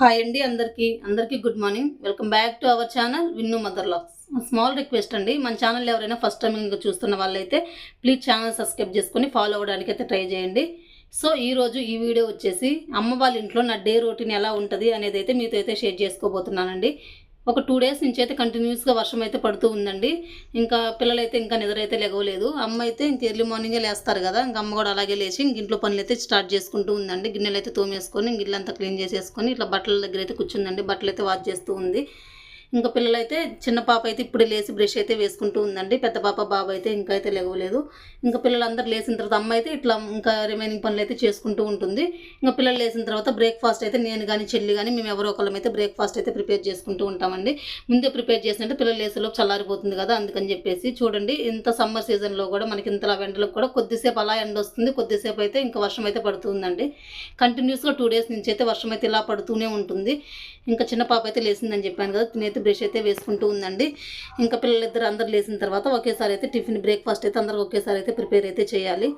Hi అండి అందరికీ. అందరికీ good morning. Welcome back to our channel Vinnu mother lakhs. Small request అండి మన ఛానల్ ఎవరైనా ఫస్ట్ టైం ఇంకా చూస్తున్న వాళ్ళైతే ప్లీజ్ ఛానల్ సబ్స్క్రైబ్ చేసుకొని ఫాలో అవ్వడానికి అయితే ట్రై చేయండి. సో ఈరోజు ఈ వీడియో వచ్చేసి అమ్మ వాళ్ళ ఇంట్లో నా డే రొటీన్ ఎలా ఉంటుంది అనేది అయితే మీతో అయితే షేర్ చేసుకోబోతున్నానండి. ఒక టూ డేస్ నుంచి అయితే కంటిన్యూస్గా వర్షం అయితే పడుతూ ఉందండి. ఇంకా పిల్లలైతే ఇంకా నిద్ర అయితే లేగలేదు అమ్మ అయితే ఇంక ఎర్లీ మార్నింగే లేస్తారు కదా ఇంకా అమ్మ కూడా అలాగే లేచి ఇంక ఇంట్లో పనులు అయితే స్టార్ట్ చేసుకుంటూ ఉందండి. గిన్నెలు అయితే తోమేసుకొని ఇంక ఇల్లంతా క్లీన్ చేసేసుకొని ఇట్లా బట్టల దగ్గర అయితే కూర్చుందండి. బట్టలు అయితే వాష్ చేస్తూ ఉంది. ఇంకా పిల్లలైతే చిన్న పాప అయితే ఇప్పుడే లేచి బ్రష్ అయితే వేసుకుంటూ ఉందండి. పెద్ద పాప బాబు అయితే ఇంకా అయితే లేవలేదు. ఇంకా పిల్లలందరూ లేచిన తర్వాత అమ్మ అయితే ఇట్లా ఇంకా రిమైనింగ్ పనులు అయితే చేసుకుంటూ ఉంటుంది. ఇంకా పిల్లలు లేచిన తర్వాత బ్రేక్ఫాస్ట్ అయితే నేను కానీ చెల్లి కానీ మేము ఎవరో ఒకళ్ళం అయితే బ్రేక్ఫాస్ట్ అయితే ప్రిపేర్ చేసుకుంటూ ఉంటామండి. ముందే ప్రిపేర్ చేసినట్టు పిల్లలు లేసేలోపు చల్లారిపోతుంది కదా అందుకని చెప్పేసి చూడండి. ఇంత సమ్మర్ సీజన్లో కూడా మనకి ఇంతలా ఎండలకు కూడా కొద్దిసేపు అలా ఎండ వస్తుంది. కొద్దిసేపు అయితే ఇంకా వర్షం అయితే పడుతుందండి. కంటిన్యూస్గా టూ డేస్ నుంచి అయితే వర్షం అయితే ఇలా పడుతూనే ఉంటుంది. ఇంకా చిన్న పాప అయితే లేచిందని చెప్పాను కదా తినైతే బ్రష్ అయితే వేసుకుంటూ ఉందండి. ఇంకా పిల్లలిద్దరు అందరు లేచిన తర్వాత ఒకేసారి అయితే టిఫిన్ బ్రేక్ఫాస్ట్ అయితే అందరూ ఒకేసారి అయితే ప్రిపేర్ అయితే చేయాలి.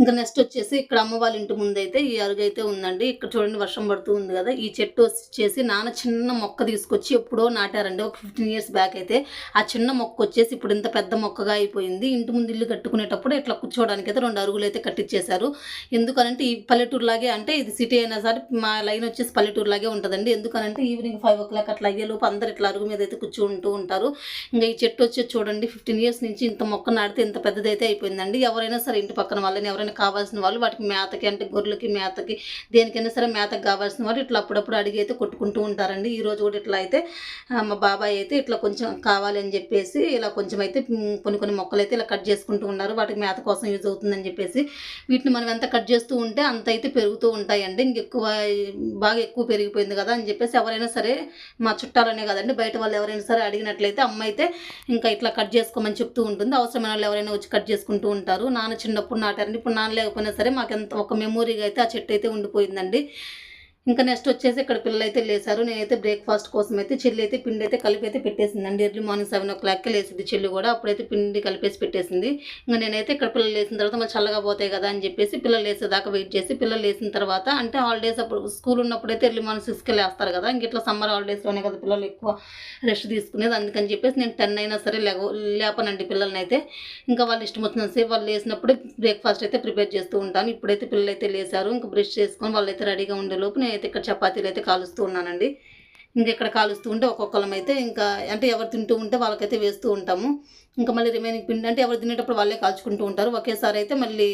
ఇంకా నెక్స్ట్ వచ్చేసి ఇక్కడ అమ్మ వాళ్ళ ఇంటి ముందైతే ఈ అరుగు అయితే ఉందండి. ఇక్కడ చూడండి వర్షం పడుతూ ఉంది కదా. ఈ చెట్టు వచ్చేసి నాన్న చిన్న మొక్క తీసుకొచ్చి ఎప్పుడో నాటారండి. ఒక ఫిఫ్టీన్ ఇయర్స్ బ్యాక్ అయితే ఆ చిన్న మొక్క వచ్చేసి ఇప్పుడు ఇంత పెద్ద మొక్కగా అయిపోయింది. ఇంటి ముందు ఇల్లు కట్టుకునేటప్పుడు ఇట్లా కూర్చోవడానికి అయితే రెండు అరుగులు అయితే కట్టించేశారు ఎందుకనంటే ఈ పల్లెటూరు లాగే అంటే ఇది సిటీ అయినా సరే మా లైన్ వచ్చేసి పల్లెటూరు లాగే ఉంటుందండి. ఎందుకనంటే ఈవినింగ్ ఫైవ్ ఓ క్లాక్ అట్లా అయ్యేలోపు అందరు ఇట్లా అరుగు మీద అయితే కూర్చుంటూ ఉంటారు. ఇంకా ఈ చెట్టు వచ్చేసి చూడండి ఫిఫ్టీన్ ఇయర్స్ నుంచి ఇంత మొక్క నాటితే ఇంత పెద్దదైతే అయిపోయిందండి. ఎవరైనా సరే ఇంటి పక్కన వాళ్ళని ఎవరైనా కావాల్సిన వాళ్ళు వాటికి మేతకి అంటే గొర్రెలకి మేతకి దేనికైనా సరే మేతకి కావాల్సిన వాళ్ళు ఇట్లా అప్పుడప్పుడు అడిగి అయితే కొట్టుకుంటూ ఉంటారండి. ఈ రోజు కూడా ఇట్లా అయితే మా బాబాయ్ అయితే ఇట్లా కొంచెం కావాలి అని చెప్పేసి ఇలా కొంచెం అయితే కొన్ని కొన్ని మొక్కలు అయితే ఇలా కట్ చేసుకుంటూ ఉన్నారు. వాటికి మేత కోసం యూజ్ అవుతుందని చెప్పేసి వీటిని మనం ఎంత కట్ చేస్తూ ఉంటే అంత అయితే పెరుగుతూ ఉంటాయండి. ఇంకెక్కువ బాగా ఎక్కువ పెరిగిపోయింది కదా అని చెప్పేసి ఎవరైనా సరే మా చుట్టాలనే కదండి బయట వాళ్ళు ఎవరైనా సరే అడిగినట్లయితే అమ్మ అయితే ఇంకా ఇట్లా కట్ చేసుకోమని చెప్తూ ఉంటుంది. అవసరమైన వాళ్ళు ఎవరైనా వచ్చి కట్ చేసుకుంటూ ఉంటారు. నాన్న చిన్నప్పుడు నాటారండి. ఇప్పుడు నాన్న లేకపోయినా సరే మాకు ఎంత ఒక మెమొరీగా అయితే ఆ చెట్టు అయితే ఉండిపోయిందండి. ఇంకా నెక్స్ట్ వచ్చేసి ఇక్కడ పిల్లలు అయితే లేసారు. నేనైతే బ్రేక్ఫాస్ట్ కోసం అయితే చెల్లి అయితే పిండి అయితే కలిపి అయితే పెట్టేసిందండి. ఎర్లీ మార్నింగ్ సెవెన్ ఓ క్లాక్కి లేసింది చెల్లి కూడా. అప్పుడైతే పిండి కలిపేసి పెట్టేసింది. ఇంకా నేనైతే ఇక్కడ పిల్లలు లేసిన తర్వాత మళ్ళీ చల్లగా పోతాయి కదా అని చెప్పేసి పిల్లలు లేసేదాకా వెయిట్ చేసి పిల్లలు లేసిన తర్వాత అంటే హాలిడేస్ అప్పుడు స్కూల్ ఉన్నప్పుడు అయితే ఎర్లీ మార్నింగ్ సిక్స్కి లేస్తారు కదా. ఇంక ఇట్లా సమ్మర్ హాలిడేస్లోనే కదా పిల్లలు ఎక్కువ రెస్ట్ తీసుకునేది. అందుకని చెప్పేసి నేను టెన్ అయినా సరే లేగ లేపనండి పిల్లల్ని అయితే ఇంకా వాళ్ళు ఇష్టం వచ్చినంతసేపు వాళ్ళు లేసినప్పుడు బ్రేక్ఫాస్ట్ అయితే ప్రిపేర్ చేస్తూ ఉంటాను. ఇప్పుడైతే పిల్లలు అయితే లేసారు. ఇంకా బ్రష్ చేసుకొని వాళ్ళు అయితే రెడీగా ఉండే లోపు అయితే ఇక్కడ చపాతీలు అయితే కాలుస్తూ ఉన్నానండి. ఇంకా ఇక్కడ కాలుస్తూ ఉంటే ఒక్కొక్కరం అయితే ఇంకా అంటే ఎవరు తింటూ ఉంటే వాళ్ళకైతే వేస్తూ ఉంటాము. ఇంకా మళ్ళీ రిమైనింగ్ పిండి అంటే ఎవరు తినేటప్పుడు వాళ్ళే కాల్చుకుంటూ ఉంటారు. ఒకేసారి అయితే మళ్ళీ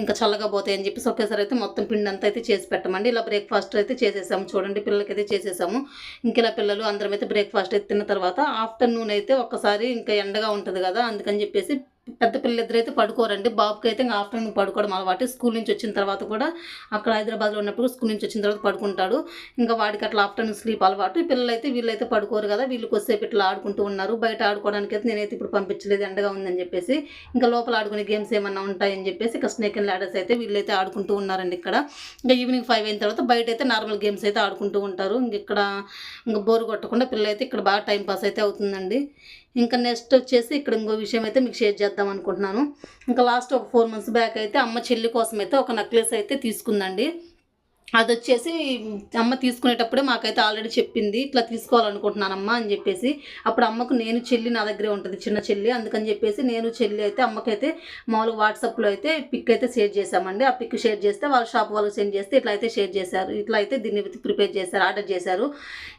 ఇంకా చల్లగా పోతాయి అని చెప్పేసి ఒకేసారి అయితే మొత్తం పిండి అంతా అయితే చేసి పెట్టమండి. ఇలా బ్రేక్ఫాస్ట్ అయితే చేసేసాము. చూడండి పిల్లలకైతే చేసేసాము. ఇంక ఇలా పిల్లలు అందరం అయితే బ్రేక్ఫాస్ట్ అయితే తిన్న తర్వాత ఆఫ్టర్నూన్ అయితే ఒక్కసారి ఇంకా ఎండగా ఉంటుంది కదా అందుకని చెప్పేసి పెద్ద పిల్లలిద్దరు అయితే పడుకోరండి. బాబుకి అయితే ఇంకా ఆఫ్టర్నూన్ పడుకోవడం అలవాటు. స్కూల్ నుంచి వచ్చిన తర్వాత కూడా అక్కడ హైదరాబాద్లో ఉన్నప్పుడు స్కూల్ నుంచి వచ్చిన తర్వాత పడుకుంటాడు. ఇంకా వాడికి అట్లా ఆఫ్టర్నూన్ స్లీప్ అలవాటు. పిల్లలైతే వీళ్ళైతే పడుకోరు కదా వీళ్ళు కొద్దిసేపు ఇట్లా ఆడుకుంటూ ఉన్నారు. బయట ఆడుకోవడానికి అయితే నేనైతే ఇప్పుడు పంపించలేదు ఎండగా ఉందని చెప్పేసి. ఇంకా లోపల ఆడుకునే గేమ్స్ ఏమన్నా ఉంటాయని చెప్పేసి ఇక స్నేక్ అండ్ ల్యాడర్స్ అయితే వీళ్ళైతే ఆడుకుంటూ ఉన్నారండి ఇక్కడ. ఇంకా ఈవినింగ్ ఫైవ్ అయిన తర్వాత బయట అయితే నార్మల్ గేమ్స్ అయితే ఆడుకుంటూ ఉంటారు. ఇంక ఇక్కడ ఇంకా బోరు కొట్టకుండా పిల్లలైతే ఇక్కడ బాగా టైం పాస్ అయితే అవుతుందండి. ఇంకా నెక్స్ట్ వచ్చేసి ఇక్కడ ఇంకో విషయం అయితే మీకు షేర్ చేద్దాం అనుకుంటున్నాను. ఇంకా లాస్ట్ ఒక ఫోర్ మంత్స్ బ్యాక్ అయితే అమ్మ చెల్లి కోసం అయితే ఒక నెక్లెస్ అయితే తీసుకుందండి. అది వచ్చేసి అమ్మ తీసుకునేటప్పుడే మాకైతే ఆల్రెడీ చెప్పింది ఇట్లా తీసుకోవాలనుకుంటున్నానమ్మా అని చెప్పేసి. అప్పుడు అమ్మకు నేను చెల్లి నా దగ్గరే ఉంటుంది చిన్న చెల్లి అందుకని చెప్పేసి నేను చెల్లి అయితే అమ్మకైతే మామూలుగా వాట్సాప్లో అయితే పిక్ అయితే షేర్ చేశామండి. ఆ పిక్ షేర్ చేస్తే వాళ్ళ షాప్ వాళ్ళు సెండ్ చేస్తే ఇట్లా అయితే షేర్ చేశారు. ఇట్లా అయితే దీన్ని ప్రిపేర్ చేశారు ఆర్డర్ చేశారు.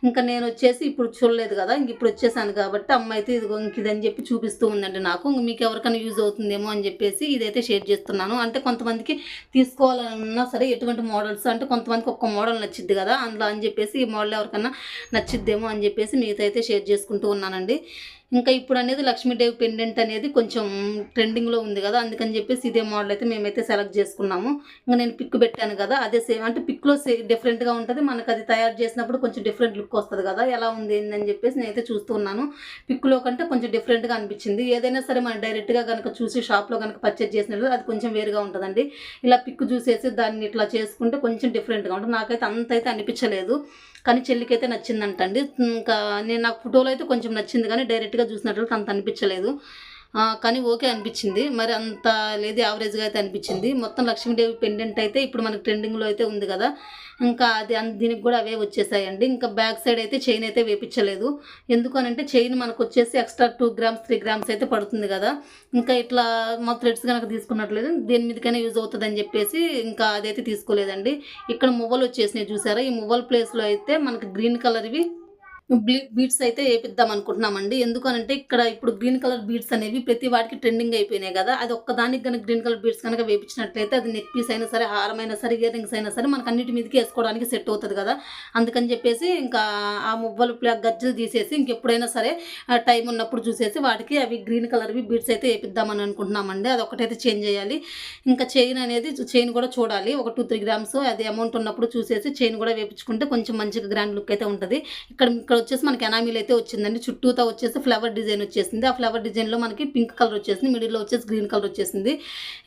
ఇంకా నేను వచ్చేసి ఇప్పుడు చూడలేదు కదా ఇంక ఇప్పుడు వచ్చేసాను కాబట్టి అమ్మ అయితే ఇదిగో ఇంక ఇదని చెప్పి చూపిస్తూ ఉందండి నాకు. ఇంక మీకు ఎవరికైనా యూజ్ అవుతుందేమో అని చెప్పేసి ఇదైతే షేర్ చేస్తున్నాను. అంటే కొంతమందికి తీసుకోవాలన్నా సరే ఎటువంటి మోడల్స్ అంటే కొంత కొంతమందికి ఒక్క మోడల్ నచ్చిద్ది కదా అందులో అని చెప్పేసి ఈ మోడల్ ఎవరికన్నా నచ్చిద్దేమో అని చెప్పేసి మిగతా అయితే షేర్ చేసుకుంటూ ఉన్నానండి. ఇంకా ఇప్పుడు అనేది లక్ష్మీదేవి పెండెంట్ అనేది కొంచెం ట్రెండింగ్లో ఉంది కదా అందుకని చెప్పేసి ఇదే మోడల్ అయితే మేమైతే సెలెక్ట్ చేసుకున్నాము. ఇంకా నేను పిక్ పెట్టాను కదా అదే సేమ్ అంటే పిక్లో సే డిఫరెంట్గా ఉంటుంది మనకు అది తయారు చేసినప్పుడు కొంచెం డిఫరెంట్ లుక్ వస్తుంది కదా ఎలా ఉంది ఏందని చెప్పేసి నేనైతే చూస్తున్నాను పిక్లో కంటే కొంచెం డిఫరెంట్గా అనిపించింది. ఏదైనా సరే మనం డైరెక్ట్గా కనుక చూసి షాప్లో కనుక పర్చేజ్ చేసినట్లు అది కొంచెం వేరుగా ఉంటుందండి. ఇలా పిక్ చూసేసి దాన్ని ఇట్లా చేసుకుంటే కొంచెం డిఫరెంట్గా ఉంటుంది. నాకైతే అంత అయితే అనిపించలేదు. కానీ చెల్లికైతే నచ్చిందంటండి. ఇంకా నేను నాకు ఫోటోలో అయితే కొంచెం నచ్చింది కానీ డైరెక్ట్గా చూసినట్లు అంత అనిపించలేదు. కానీ ఓకే అనిపించింది. మరి అంత లేదు యావరేజ్గా అయితే అనిపించింది. మొత్తం లక్ష్మీదేవి పెండెంట్ అయితే ఇప్పుడు మనకు ట్రెండింగ్లో అయితే ఉంది కదా. ఇంకా అది దీనికి కూడా అవే వచ్చేసాయండి. ఇంకా బ్యాక్ సైడ్ అయితే చైన్ అయితే వేపించలేదు ఎందుకు అంటే చైన్ మనకు వచ్చేసి extra two grams three grams అయితే పడుతుంది కదా. ఇంకా ఇట్లా మా థ్రెడ్స్ కనుక తీసుకున్నట్లేదు దీని మీదకైనా యూజ్ అవుతుంది అని చెప్పేసి ఇంకా అదైతే తీసుకోలేదండి. ఇక్కడ మువ్వలు వచ్చేసినాయి చూసారా? ఈ మువ్వల ప్లేస్లో అయితే మనకి గ్రీన్ కలర్వి బీడ్స్ అయితే వేపిద్దాం అనుకుంటున్నామండి. ఎందుకనంటే ఇక్కడ ఇప్పుడు గ్రీన్ కలర్ బీడ్స్ అనేవి ప్రతి వాటికి ట్రెండింగ్ అయిపోయినాయి కదా. అది ఒక్కదానికి కనుక గ్రీన్ కలర్ బీడ్స్ కనుక వేపించినట్లయితే అది నెక్ పీస్ అయినా సరే హారం అయినా సరే ఇయర్ రింగ్స్ అయినా సరే మనకు అన్నిటి మీదకి వేసుకోవడానికి సెట్ అవుతుంది కదా. అందుకని చెప్పేసి ఇంకా ఆ మువ్వలు గజ్జలు తీసేసి ఇంకెప్పుడైనా సరే టైం ఉన్నప్పుడు చూసేసి వాటికి అవి గ్రీన్ కలర్వి బీడ్స్ అయితే వేపిద్దామని అనుకుంటున్నామండి. అది ఒకటైతే చేంజ్ చేయాలి. ఇంకా చైన్ అనేది చైన్ కూడా చూడాలి. ఒక టూ త్రీ గ్రామ్స్ అది అమౌంట్ ఉన్నప్పుడు చూసేసి చైన్ కూడా వేపించుకుంటే కొంచెం మంచిగా గ్రాండ్ లుక్ అయితే ఉంటుంది. ఇక్కడ ఇక్కడ వచ్చేసి మనకి ఎనామిల్ అయితే వచ్చిందండి. చుట్టూతా వచ్చేసి ఫ్లవర్ డిజైన్ వచ్చేసింది. ఆ ఫ్లవర్ డిజైన్లో మనకి పింక్ కలర్ వచ్చేసింది. మిడిల్లో వచ్చేసి గ్రీన్ కలర్ వచ్చేసింది.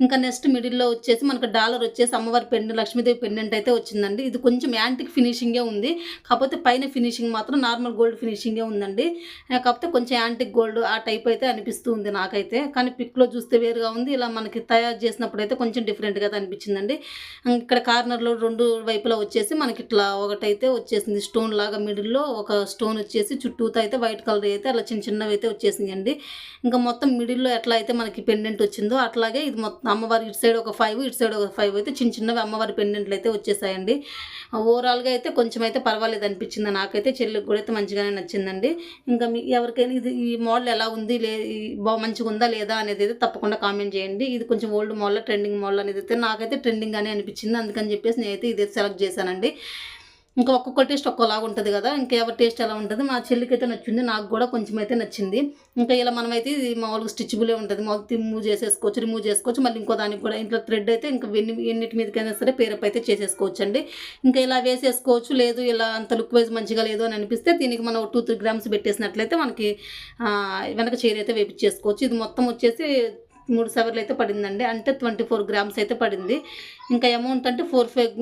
ఇంకా నెక్స్ట్ మిడిల్లో వచ్చేసి మనకి డాలర్ వచ్చేసి అమ్మవారి పెండెంట్ లక్ష్మీదేవి పెండెంట్ అయితే వచ్చిందండి. ఇది కొంచెం యాంటిక్ ఫినిషింగే ఉంది. కాకపోతే పైన ఫినిషింగ్ మాత్రం నార్మల్ గోల్డ్ ఫినిషింగే ఉందండి. కాకపోతే కొంచెం యాంటిక్ గోల్డ్ ఆ టైప్ అయితే అనిపిస్తూ ఉంది నాకైతే. కానీ పిక్లో చూస్తే వేరుగా ఉంది. ఇలా మనకి తయారు చేసినప్పుడు అయితే కొంచెం డిఫరెంట్గా అనిపించిందండి. ఇక్కడ కార్నర్లో రెండు వైపులా వచ్చేసి మనకి ఇట్లా ఒకటైతే వచ్చేసింది. స్టోన్ లాగా మిడిల్లో ఒక స్టోన్ వచ్చేసి చుట్టూతో అయితే వైట్ కలర్ అయితే అలా చిన్న చిన్నవి అయితే వచ్చేసిందండి ఇంకా మొత్తం మిడిల్లో ఎట్లా అయితే మనకి పెండెంట్ వచ్చిందో అట్లాగే ఇది మొత్తం అమ్మవారి ఇటు సైడ్ ఒక ఫైవ్ ఇటు సైడ్ ఒక ఫైవ్ అయితే చిన్న చిన్నవి అమ్మవారి పెండెంట్లు అయితే వచ్చేసాయండి. ఓవరాల్గా అయితే కొంచెం అయితే పర్వాలేదు అనిపించింది. నాకైతే చెల్లికి కూడా అయితే మంచిగానే నచ్చిందండి. ఇంకా మీ ఎవరికైనా ఇది ఈ మోడల్ ఎలా ఉంది లే బా మంచిగా ఉందా లేదా అనేది అయితే తప్పకుండా కామెంట్ చేయండి. ఇది కొంచెం ఓల్డ్ మోడల్ ట్రెండింగ్ మోడల్ అనేది అయితే నాకైతే ట్రెండింగ్ అని అనిపించింది. అందుకని చెప్పేసి నేనైతే ఇదే సెలెక్ట్ చేశానండి. ఇంకా ఒక్కొక్క టేస్ట్ ఒక్కోలాగా ఉంటుంది కదా ఇంకా ఎవరి టేస్ట్ ఎలా ఉంటుంది? మా చెల్లికి అయితే నచ్చింది నాకు కూడా కొంచెం అయితే నచ్చింది. ఇంకా ఇలా మనమైతే ఇది మామూలుగా స్టిచ్బులే ఉంటుంది. మొత్తం మూవ్ చేసేసుకోవచ్చు రిమూవ్ చేసుకోవచ్చు. మళ్ళీ ఇంకో దానికి కూడా ఇంట్లో థ్రెడ్ అయితే ఇంకా ఎన్ని ఎన్నిటి మీదకైనా సరే పేరప్ అయితే చేసేసుకోవచ్చు అండి ఇంకా ఇలా వేసేసుకోవచ్చు. లేదు ఇలా అంత లుక్ వైజ్ మంచిగా లేదు అని అనిపిస్తే దీనికి మనం టూ త్రీ గ్రామ్స్ పెట్టేసినట్లయితే మనకి వెనక చీర అయితే వేపించేసుకోవచ్చు ఇది మొత్తం వచ్చేసి మూడు సవర్లు అయితే పడిందండి. అంటే ట్వంటీ ఫోర్ గ్రామ్స్ అయితే పడింది. ఇంకా అమౌంట్ అంటే four five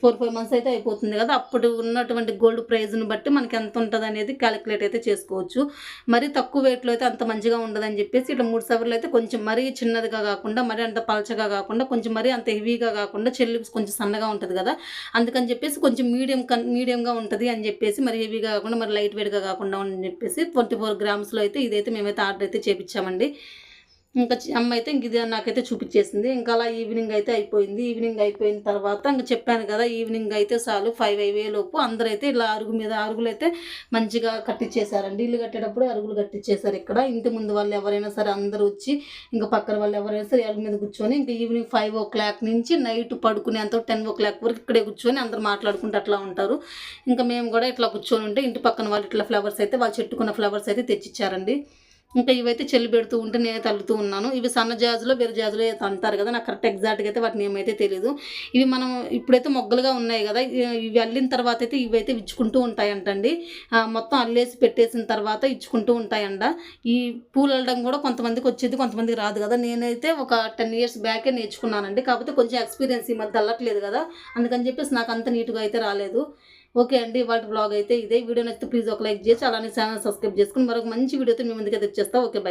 four five months అయితే అయిపోతుంది కదా. అప్పుడు ఉన్నటువంటి గోల్డ్ ప్రైజ్ని బట్టి మనకి ఎంత ఉంటుంది అనేది క్యాలిక్యులేట్ అయితే చేసుకోవచ్చు. మరీ తక్కువ వెయిట్లో అయితే అంత మంచిగా ఉండదని చెప్పేసి ఇట్లా మూడు సవర్లు అయితే కొంచెం మరీ చిన్నదిగా కాకుండా మరీ అంత పలచగా కాకుండా కొంచెం మరీ అంత హెవీగా కాకుండా చెల్లి కొంచెం సన్నగా ఉంటుంది కదా. అందుకని చెప్పేసి కొంచెం మీడియం కన్ మీడియంగా ఉంటుంది అని చెప్పేసి మరి హెవీగా కాకుండా మరి లైట్ వెయిట్గా కాకుండా అని చెప్పేసి ట్వంటీ ఫోర్ గ్రామ్స్లో అయితే ఇదైతే మేమైతే ఆర్డర్ అయితే చేపించామండి. ఇంకా చి- అమ్మ అయితే ఇంక ఇది నాకైతే చూపించేసింది. ఇంకా అలా ఈవినింగ్ అయితే అయిపోయింది. ఈవినింగ్ అయిపోయిన తర్వాత ఇంకా చెప్పాను కదా ఈవినింగ్ అయితే చాలు ఫైవ్ అయ్యేలోపు అందరూ అయితే ఇలా అరుగు మీద అరుగులు అయితే మంచిగా కట్టించేశారండి ఇల్లు కట్టేటప్పుడు అరుగులు కట్టించేశారు ఇక్కడ. ఇంటి ముందు వాళ్ళు ఎవరైనా సరే అందరూ వచ్చి ఇంకా పక్కన వాళ్ళు ఎవరైనా సరే అరుగు మీద కూర్చొని ఇంకా ఈవినింగ్ ఫైవ్ ఓ క్లాక్ నుంచి నైట్ పడుకునేంత టెన్ ఓ క్లాక్ వరకు ఇక్కడే కూర్చొని అందరూ మాట్లాడుకుంటూ అట్లా ఉంటారు. ఇంకా మేము కూడా ఇట్లా కూర్చొని ఉంటే ఇంటి పక్కన వాళ్ళు ఇట్లా ఫ్లవర్స్ అయితే వాళ్ళు చెట్టుకున్న ఫ్లవర్స్ అయితే తెచ్చిచ్చారండి. ఇంకా ఇవైతే చెల్లి పెడుతూ ఉంటే నేను తల్లుతూ ఉన్నాను. ఇవి సన్న జాజులో వేరే జాజులో అయితే అంటారు కదా నాకు కరెక్ట్ ఎగ్జాక్ట్గా అయితే వాటిని ఏమైతే తెలియదు ఇవి మనం ఇప్పుడైతే మొగ్గలుగా ఉన్నాయి కదా ఇవి అల్లిన తర్వాత అయితే ఇవైతే ఇచ్చుకుంటూ ఉంటాయంటండి. మొత్తం అల్లేసి పెట్టేసిన తర్వాత ఇచ్చుకుంటూ ఉంటాయంట. ఈ పూలు అల్లడం కూడా కొంతమందికి వచ్చేది కొంతమందికి రాదు కదా. నేనైతే ఒక టెన్ ఇయర్స్ బ్యాకే నేర్చుకున్నానండి. కాకపోతే కొంచెం ఎక్స్పీరియన్స్ ఈ మధ్య అల్లట్లేదు కదా. అందుకని చెప్పేసి నాకు అంత నీట్గా అయితే రాలేదు. ఓకే అండి వాటి బ్లాగ్ అయితే ఇదే. వీడియో నచ్చితే ప్లీజ్ ఒక లైక్ చేసి అలానే ఛానల్ సబ్స్క్రైబ్ చేసుకుని మరొక మంచి వీడియోతో మీ ముందుకైతే తెచ్చేస్తా ఓకే బై